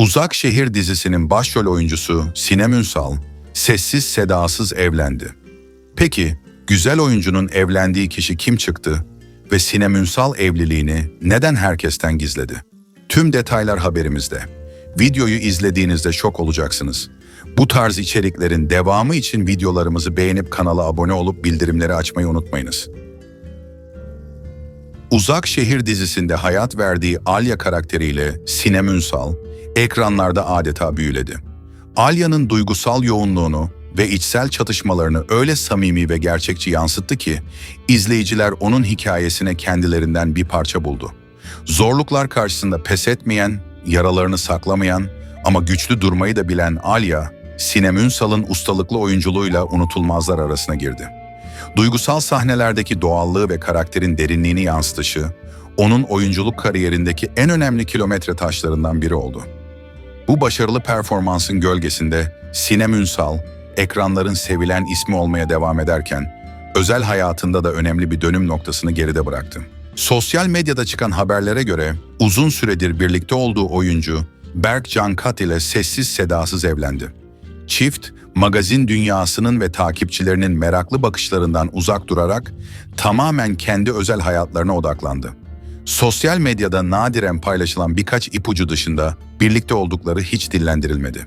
Uzak Şehir dizisinin başrol oyuncusu Sinem Ünsal, sessiz sedasız evlendi. Peki, güzel oyuncunun evlendiği kişi kim çıktı ve Sinem Ünsal evliliğini neden herkesten gizledi? Tüm detaylar haberimizde. Videoyu izlediğinizde şok olacaksınız. Bu tarz içeriklerin devamı için videolarımızı beğenip kanala abone olup bildirimleri açmayı unutmayınız. Uzak Şehir dizisinde hayat verdiği Alya karakteriyle Sinem Ünsal, ekranlarda adeta büyüledi. Alya'nın duygusal yoğunluğunu ve içsel çatışmalarını öyle samimi ve gerçekçi yansıttı ki, izleyiciler onun hikayesine kendilerinden bir parça buldu. Zorluklar karşısında pes etmeyen, yaralarını saklamayan ama güçlü durmayı da bilen Alya, Sinem Ünsal'ın ustalıklı oyunculuğuyla unutulmazlar arasına girdi. Duygusal sahnelerdeki doğallığı ve karakterin derinliğini yansıtışı, onun oyunculuk kariyerindeki en önemli kilometre taşlarından biri oldu. Bu başarılı performansın gölgesinde Sinem Ünsal, ekranların sevilen ismi olmaya devam ederken, özel hayatında da önemli bir dönüm noktasını geride bıraktı. Sosyal medyada çıkan haberlere göre uzun süredir birlikte olduğu oyuncu Berk Cankat ile sessiz sedasız evlendi. Çift, magazin dünyasının ve takipçilerinin meraklı bakışlarından uzak durarak tamamen kendi özel hayatlarına odaklandı. Sosyal medyada nadiren paylaşılan birkaç ipucu dışında birlikte oldukları hiç dillendirilmedi.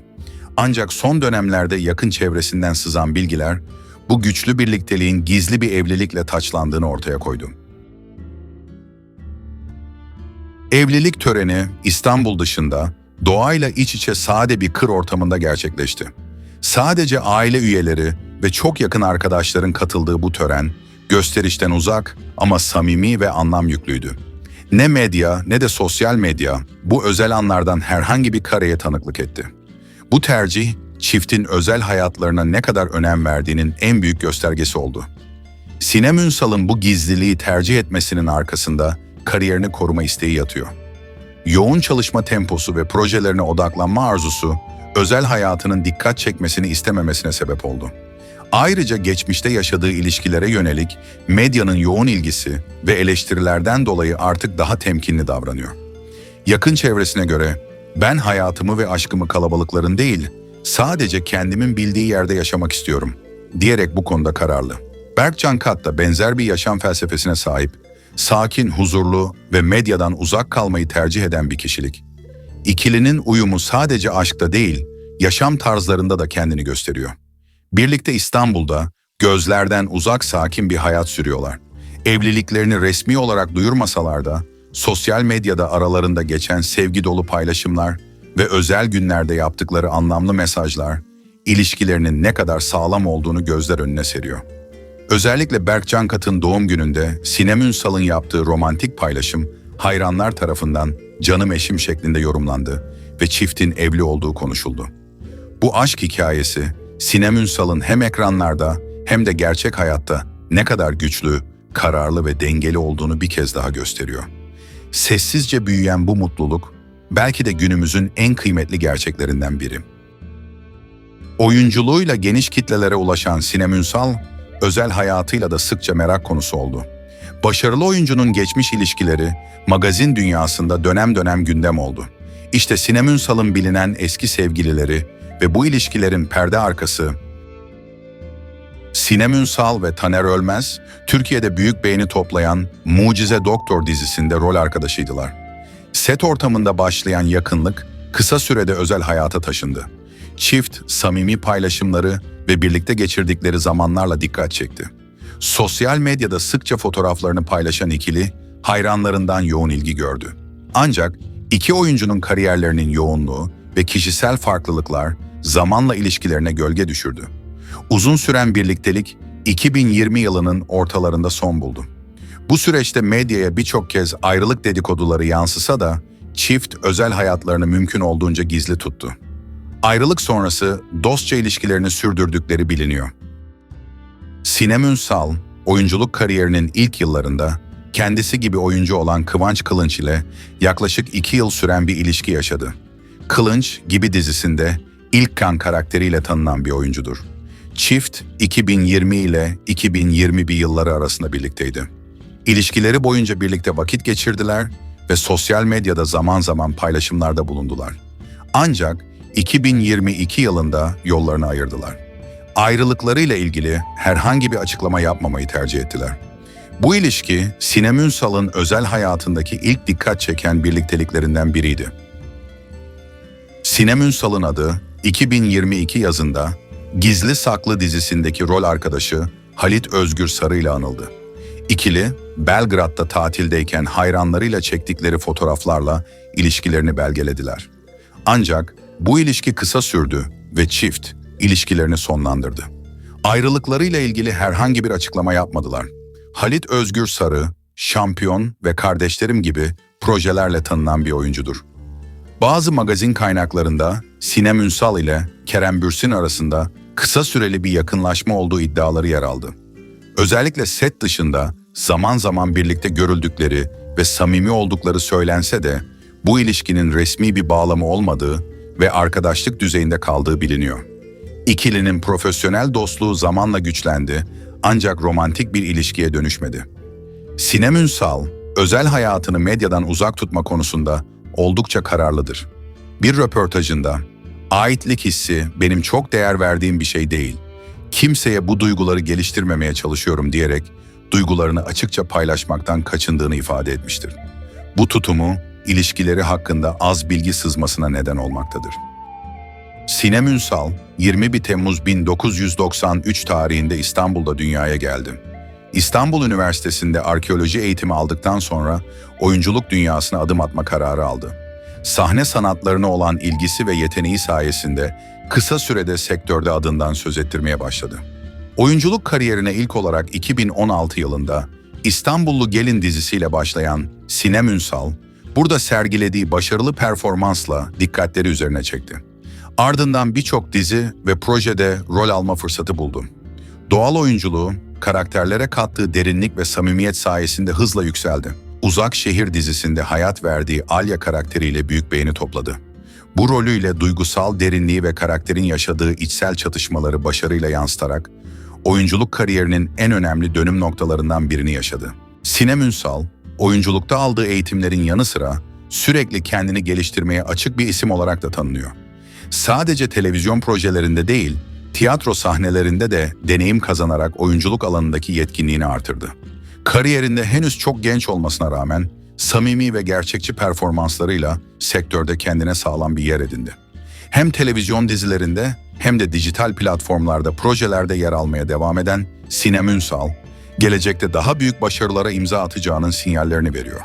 Ancak son dönemlerde yakın çevresinden sızan bilgiler bu güçlü birlikteliğin gizli bir evlilikle taçlandığını ortaya koydu. Evlilik töreni İstanbul dışında doğayla iç içe sade bir kır ortamında gerçekleşti. Sadece aile üyeleri ve çok yakın arkadaşların katıldığı bu tören gösterişten uzak ama samimi ve anlam yüklüydü. Ne medya ne de sosyal medya bu özel anlardan herhangi bir kareye tanıklık etti. Bu tercih çiftin özel hayatlarına ne kadar önem verdiğinin en büyük göstergesi oldu. Sinem Ünsal'ın bu gizliliği tercih etmesinin arkasında kariyerini koruma isteği yatıyor. Yoğun çalışma temposu ve projelerine odaklanma arzusu, özel hayatının dikkat çekmesini istememesine sebep oldu. Ayrıca geçmişte yaşadığı ilişkilere yönelik medyanın yoğun ilgisi ve eleştirilerden dolayı artık daha temkinli davranıyor. Yakın çevresine göre ben hayatımı ve aşkımı kalabalıkların değil, sadece kendimin bildiği yerde yaşamak istiyorum diyerek bu konuda kararlı. Berkcan Kat da benzer bir yaşam felsefesine sahip, sakin, huzurlu ve medyadan uzak kalmayı tercih eden bir kişilik. İkilinin uyumu sadece aşkta değil, yaşam tarzlarında da kendini gösteriyor. Birlikte İstanbul'da gözlerden uzak sakin bir hayat sürüyorlar. Evliliklerini resmi olarak duyurmasalar da sosyal medyada aralarında geçen sevgi dolu paylaşımlar ve özel günlerde yaptıkları anlamlı mesajlar ilişkilerinin ne kadar sağlam olduğunu gözler önüne seriyor. Özellikle Berk Cankat'ın doğum gününde Sinem Ünsal'ın yaptığı romantik paylaşım hayranlar tarafından canım eşim şeklinde yorumlandı ve çiftin evli olduğu konuşuldu. Bu aşk hikayesi Sinem Ünsal'ın hem ekranlarda hem de gerçek hayatta ne kadar güçlü, kararlı ve dengeli olduğunu bir kez daha gösteriyor. Sessizce büyüyen bu mutluluk belki de günümüzün en kıymetli gerçeklerinden biri. Oyunculuğuyla geniş kitlelere ulaşan Sinem Ünsal, özel hayatıyla da sıkça merak konusu oldu. Başarılı oyuncunun geçmiş ilişkileri magazin dünyasında dönem dönem gündem oldu. İşte Sinem Ünsal'ın bilinen eski sevgilileri ve bu ilişkilerin perde arkası Sinem Ünsal ve Taner Ölmez, Türkiye'de büyük beğeni toplayan Mucize Doktor dizisinde rol arkadaşıydılar. Set ortamında başlayan yakınlık kısa sürede özel hayata taşındı. Çift, samimi paylaşımları ve birlikte geçirdikleri zamanlarla dikkat çekti. Sosyal medyada sıkça fotoğraflarını paylaşan ikili, hayranlarından yoğun ilgi gördü. Ancak iki oyuncunun kariyerlerinin yoğunluğu ve kişisel farklılıklar zamanla ilişkilerine gölge düşürdü. Uzun süren birliktelik 2020 yılının ortalarında son buldu. Bu süreçte medyaya birçok kez ayrılık dedikoduları yansısa da çift özel hayatlarını mümkün olduğunca gizli tuttu. Ayrılık sonrası dostça ilişkilerini sürdürdükleri biliniyor. Sinem Ünsal, oyunculuk kariyerinin ilk yıllarında kendisi gibi oyuncu olan Kıvanç Kılınç ile yaklaşık iki yıl süren bir ilişki yaşadı. Kılınç gibi dizisinde ilk kan karakteriyle tanınan bir oyuncudur. Çift 2020 ile 2021 yılları arasında birlikteydi. İlişkileri boyunca birlikte vakit geçirdiler ve sosyal medyada zaman zaman paylaşımlarda bulundular. Ancak 2022 yılında yollarını ayırdılar. Ayrılıklarıyla ilgili herhangi bir açıklama yapmamayı tercih ettiler. Bu ilişki Sinem Ünsal'ın özel hayatındaki ilk dikkat çeken birlikteliklerinden biriydi. Sinem Ünsal'ın adı 2022 yazında Gizli Saklı dizisindeki rol arkadaşı Halit Özgür Sarı ile anıldı. İkili, Belgrad'da tatildeyken hayranlarıyla çektikleri fotoğraflarla ilişkilerini belgelediler. Ancak bu ilişki kısa sürdü ve çift ilişkilerini sonlandırdı. Ayrılıklarıyla ilgili herhangi bir açıklama yapmadılar. Halit Özgür Sarı, Şampiyon ve Kardeşlerim gibi projelerle tanınan bir oyuncudur. Bazı magazin kaynaklarında Sinem Ünsal ile Kerem Bürsin arasında kısa süreli bir yakınlaşma olduğu iddiaları yer aldı. Özellikle set dışında zaman zaman birlikte görüldükleri ve samimi oldukları söylense de bu ilişkinin resmi bir bağlamı olmadığı ve arkadaşlık düzeyinde kaldığı biliniyor. İkilinin profesyonel dostluğu zamanla güçlendi ancak romantik bir ilişkiye dönüşmedi. Sinem Ünsal, özel hayatını medyadan uzak tutma konusunda oldukça kararlıdır. Bir röportajında, aitlik hissi benim çok değer verdiğim bir şey değil. Kimseye bu duyguları geliştirmemeye çalışıyorum diyerek duygularını açıkça paylaşmaktan kaçındığını ifade etmiştir. Bu tutumu ilişkileri hakkında az bilgi sızmasına neden olmaktadır. Sinem Ünsal, 21 Temmuz 1993 tarihinde İstanbul'da dünyaya geldi. İstanbul Üniversitesi'nde arkeoloji eğitimi aldıktan sonra oyunculuk dünyasına adım atma kararı aldı. Sahne sanatlarına olan ilgisi ve yeteneği sayesinde kısa sürede sektörde adından söz ettirmeye başladı. Oyunculuk kariyerine ilk olarak 2016 yılında İstanbullu Gelin dizisiyle başlayan Sinem Ünsal, burada sergilediği başarılı performansla dikkatleri üzerine çekti. Ardından birçok dizi ve projede rol alma fırsatı buldu. Doğal oyunculuğu, karakterlere kattığı derinlik ve samimiyet sayesinde hızla yükseldi. Uzak Şehir dizisinde hayat verdiği Alya karakteriyle büyük beğeni topladı. Bu rolüyle duygusal derinliği ve karakterin yaşadığı içsel çatışmaları başarıyla yansıtarak oyunculuk kariyerinin en önemli dönüm noktalarından birini yaşadı. Sinem Ünsal, oyunculukta aldığı eğitimlerin yanı sıra sürekli kendini geliştirmeye açık bir isim olarak da tanınıyor. Sadece televizyon projelerinde değil, tiyatro sahnelerinde de deneyim kazanarak oyunculuk alanındaki yetkinliğini artırdı. Kariyerinde henüz çok genç olmasına rağmen samimi ve gerçekçi performanslarıyla sektörde kendine sağlam bir yer edindi. Hem televizyon dizilerinde hem de dijital platformlarda projelerde yer almaya devam eden Sinem Ünsal, gelecekte daha büyük başarılara imza atacağının sinyallerini veriyor.